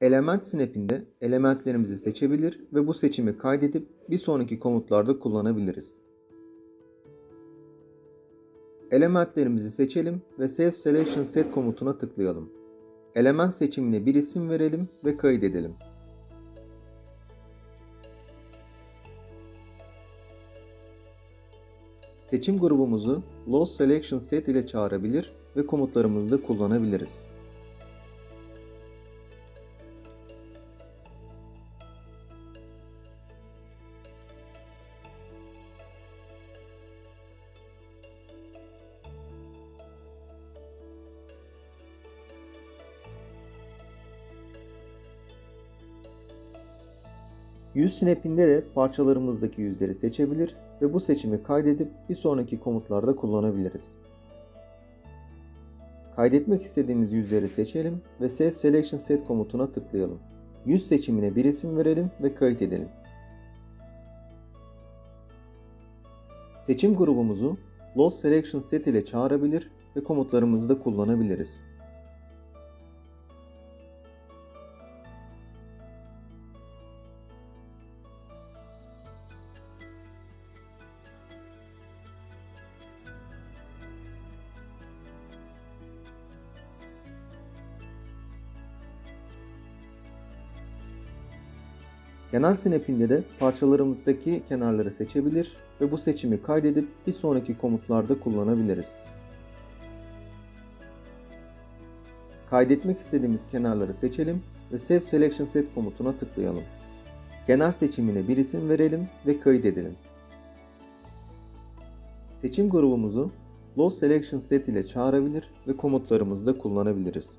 Element Snap'inde elementlerimizi seçebilir ve bu seçimi kaydedip bir sonraki komutlarda kullanabiliriz. Elementlerimizi seçelim ve Save Selection Set komutuna tıklayalım. Element seçimine bir isim verelim ve kaydedelim. Seçim grubumuzu Lost Selection Set ile çağırabilir ve komutlarımızda kullanabiliriz. Yüz snap'inde de parçalarımızdaki yüzleri seçebilir ve bu seçimi kaydedip bir sonraki komutlarda kullanabiliriz. Kaydetmek istediğimiz yüzleri seçelim ve Save Selection Set komutuna tıklayalım. Yüz seçimine bir isim verelim ve kayıt edelim. Seçim grubumuzu Lost Selection Set ile çağırabilir ve komutlarımızda kullanabiliriz. Kenar snap'inde de parçalarımızdaki kenarları seçebilir ve bu seçimi kaydedip bir sonraki komutlarda kullanabiliriz. Kaydetmek istediğimiz kenarları seçelim ve Save Selection Set komutuna tıklayalım. Kenar seçimine bir isim verelim ve kaydedelim. Seçim grubumuzu Lost Selection Set ile çağırabilir ve komutlarımızda kullanabiliriz.